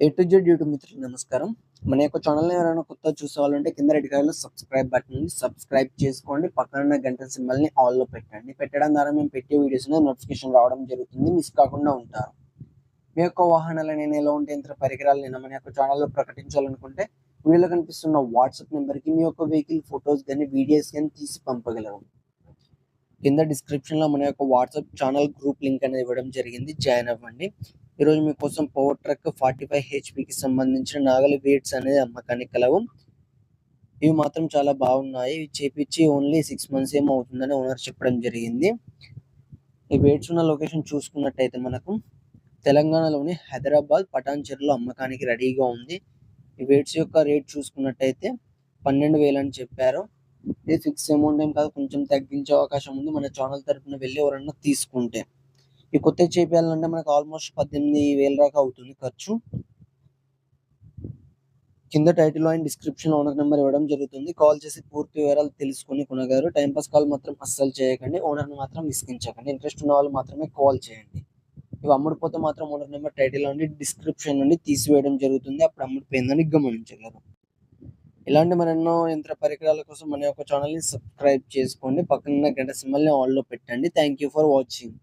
A to Z YouTube మిత్రులు నమస్కారం. మన యొక్క ఛానల్ ఎవరైనా కొత్త చూసేవాళ్ళంటే కింద red colour subscribe button subscribe చేసుకోండి. పక్కన ఉన్న గంట సింబల్ని ఆల్లో ఆల్లో పెట్టండి. పెట్టడం ద్వారా మేము పెట్టే వీడియోస్ నోటిఫికేషన్ రావడం జరుగుతుంది. మిస్ కాకుండా ఉంటారు. మీ యొక్క వాహనాల నేను ఎలా ఉంటే ఇంత పరికరాలు నేను మన యొక్క ఛానల్లో ప్రకటించాలనుకుంటే వీడియోలో కనిపిస్తున్న వాట్సాప్ నెంబర్కి మీ యొక్క వెహికల్ ఫొటోస్ కానీ వీడియోస్ కానీ తీసి పంపగలరు. కింద డిస్క్రిప్షన్లో మన యొక్క వాట్సాప్ ఛానల్ గ్రూప్ లింక్ అనేది ఇవ్వడం జరిగింది. జాయిన్ అవ్వండి. ఈరోజు మీకోసం పవర్ ట్రక్ ఫార్టీ ఫైవ్ హెచ్పికి సంబంధించిన నాగలి వెయిట్స్ అనేది అమ్మకానికి కలవు. ఇవి మాత్రం చాలా బాగున్నాయి. ఇవి చేపించి ఓన్లీ సిక్స్ మంత్స్ ఏమో అవుతుందని ఓనర్ చెప్పడం జరిగింది. ఈ వెయిట్స్ ఉన్న లొకేషన్ చూసుకున్నట్టయితే మనకు తెలంగాణలోని హైదరాబాద్ పటాన్చెరులో అమ్మకానికి రెడీగా ఉంది. ఈ వెయిట్స్ యొక్క రేట్ చూసుకున్నట్టయితే పన్నెండు వేలు అని చెప్పారు. ఇది ఫిక్స్ అమౌంట్ ఏం కాదు కొంచెం తగ్గించే అవకాశం ఉంది. మన ఛానల్ తరపున వెళ్ళి ఎవరన్నా తీసుకుంటే. ఈ కొత్త చేయాలంటే మనకు ఆల్మోస్ట్ పద్దెనిమిది వేల దాకా అవుతుంది ఖర్చు. కింద title and description owner number ఇవ్వడం జరుగుతుంది. కాల్ చేసి పూర్తి వివరాలు తెలుసుకుని కొనగారు టైంపాస్ కాల్ మాత్రం అస్సలు చేయకండి. ఓనర్ని మాత్రం విసిగించకండి. ఇంట్రెస్ట్ ఉన్న వాళ్ళు మాత్రమే కాల్ చేయండి. ఇవి అమ్ముడుపోతే మాత్రం ఓనర్ నెంబర్ టైటిల్ నుండి డిస్క్రిప్షన్ నుండి తీసివేయడం జరుగుతుంది. అప్పుడు అమ్ముడిపోయిందని గమనించగలరు. ఇలాంటి మరెన్నో యంత్ర పరికరాల కోసం మన యొక్క ఛానల్ని సబ్స్క్రైబ్ చేసుకోండి. పక్కన గంట సింబల్ని ఆల్లో ఆల్లో పెట్టండి. Thank you for watching